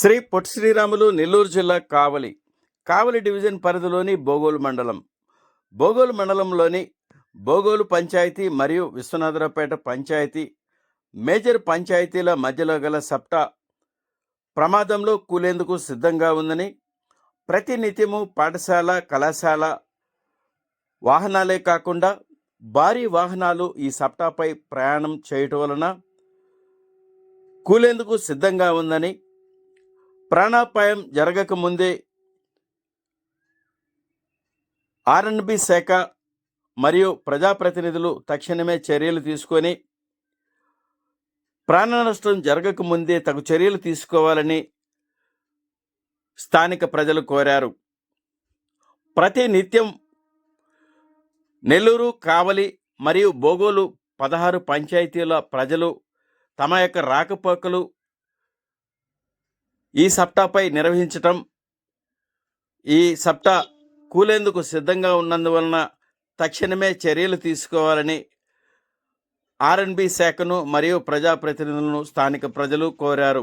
శ్రీ పొట్టి శ్రీరాములు నెల్లూరు జిల్లా కావలి కావలి డివిజన్ పరిధిలోని బోగోలు మండలం. బోగోలు మండలంలోని బోగోలు పంచాయతీ మరియు విశ్వనాథరావుపేట పంచాయతీ మేజర్ పంచాయతీల మధ్యలో గల సప్టా ప్రమాదంలో కూలేందుకు సిద్ధంగా ఉందని ప్రతి నిత్యము పాఠశాల కళాశాల వాహనాలే కాకుండా భారీ వాహనాలు ఈ సప్టాపై ప్రయాణం చేయటం వలన కూలేందుకు సిద్ధంగా ఉందని ప్రాణాపాయం జరగక ముందే ఆర్ఎన్బి శాఖ మరియు ప్రజాప్రతినిధులు తక్షణమే చర్యలు తీసుకొని ప్రాణ నష్టం జరగక ముందే తగు చర్యలు తీసుకోవాలని స్థానిక ప్రజలు కోరారు. ప్రతి నిత్యం నెల్లూరు కావలి మరియు బోగోలు పదహారు పంచాయతీల ప్రజలు తమ యొక్క రాకపోకలు ఈ సప్టాపై నిర్వహించటం ఈ సప్టా కూలేందుకు సిద్ధంగా ఉన్నందువలన తక్షణమే చర్యలు తీసుకోవాలని ఆర్ఎన్బి శాఖను మరియు ప్రజాప్రతినిధులను స్థానిక ప్రజలు కోరారు.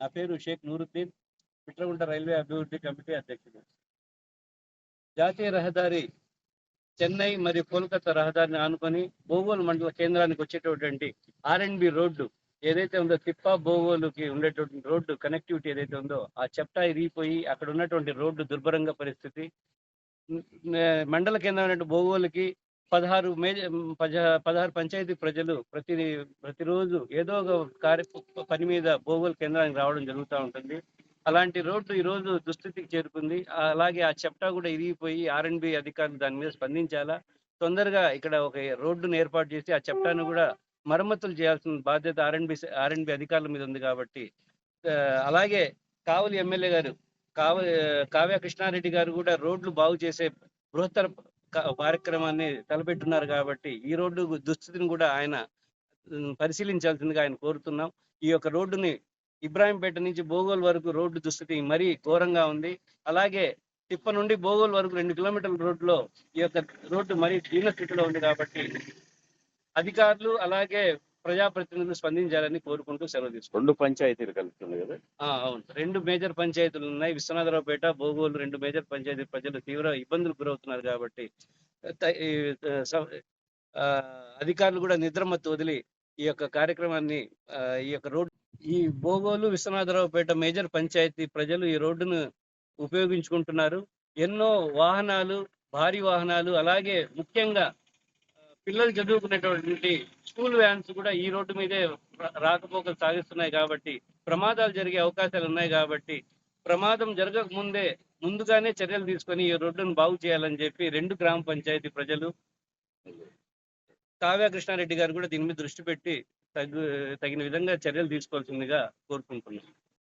నా పేరు షేక్ నూరుద్దీన్ పిట్రగుంట రైల్వే అభివృద్ధి కమిటీ అధ్యక్షుడు. జాతీయ రహదారి చెన్నై మరియు కోల్కతా రహదారిని ఆనుకొని బోగోలు మండల కేంద్రానికి వచ్చేటటువంటి ఆర్ఎండ్బి రోడ్డు ఏదైతే ఉందో తిప్ప బోగోలుకి ఉండేటువంటి రోడ్డు కనెక్టివిటీ ఏదైతే ఉందో ఆ చెప్టా ఇరిగిపోయి అక్కడ ఉన్నటువంటి రోడ్డు దుర్భరంగా పరిస్థితి. మండల కేంద్రమైన బోగోలుకి పదహారు మేజ పదహారు పంచాయతీ ప్రజలు ప్రతి ప్రతిరోజు ఏదో ఒక కార్య పని మీద బోగోలు కేంద్రానికి రావడం జరుగుతూ ఉంటుంది. అలాంటి రోడ్డు ఈ రోజు దుస్థితికి చేరుకుంది. అలాగే ఆ చెప్టా కూడా ఇరిగిపోయి ఆర్ఎండ్బి అధికారులు దాని మీద స్పందించాలా? తొందరగా ఇక్కడ ఒక రోడ్డును ఏర్పాటు చేసి ఆ చెప్టాను కూడా మరమ్మతులు చేయాల్సిన బాధ్యత ఆర్ఎండ్బి ఆర్ఎండ్బి అధికారుల మీద ఉంది కాబట్టి అలాగే కావలి ఎమ్మెల్యే గారు కావ కావ్య కృష్ణారెడ్డి గారు కూడా రోడ్లు బాగు చేసే బృహత్తర కార్యక్రమాన్ని తలపెట్టున్నారు కాబట్టి ఈ రోడ్డు దుస్థితిని కూడా ఆయన పరిశీలించాల్సిందిగా ఆయన కోరుతున్నాం. ఈ యొక్క రోడ్డుని ఇబ్రాహీంపేట నుంచి బోగోల్ వరకు రోడ్డు దుస్థితి మరీ ఘోరంగా ఉంది. అలాగే తిప్ప నుండి బోగోల్ వరకు రెండు కిలోమీటర్ల రోడ్లో ఈ యొక్క రోడ్డు మరీ దీన స్థితిలో ఉంది కాబట్టి అధికారులు అలాగే ప్రజాప్రతినిధులు స్పందించాలని కోరుకుంటూ సెలవు తీసుకుంటాం రెండు పంచాయతీలు కలుపుతుంది కదా? అవును. రెండు మేజర్ పంచాయతీలు ఉన్నాయి. విశ్వనాథరావుపేట బోగోలు రెండు మేజర్ పంచాయతీ ప్రజలు తీవ్ర ఇబ్బందులు గురవుతున్నారు కాబట్టి అధికారులు కూడా నిద్రమత్తు వదిలి ఈ యొక్క కార్యక్రమాన్ని ఈ యొక్క రోడ్ ఈ బోగోలు విశ్వనాథరావుపేట మేజర్ పంచాయతీ ప్రజలు ఈ రోడ్డును ఉపయోగించుకుంటున్నారు. ఎన్నో వాహనాలు భారీ వాహనాలు అలాగే ముఖ్యంగా పిల్లలు చదువుకునేటువంటి స్కూల్ వ్యాన్స్ కూడా ఈ రోడ్డు మీదే రాకపోకలు సాగిస్తున్నాయి కాబట్టి ప్రమాదాలు జరిగే అవకాశాలు ఉన్నాయి కాబట్టి ప్రమాదం జరగక ముందే ముందుగానే చర్యలు తీసుకొని ఈ రోడ్డును బాగు చేయాలని చెప్పి రెండు గ్రామ పంచాయతీ ప్రజలు కావ్య కృష్ణారెడ్డి గారు కూడా దీని మీద దృష్టి పెట్టి తగు తగిన విధంగా చర్యలు తీసుకోవాల్సిందిగా కోరుకుంటున్నాను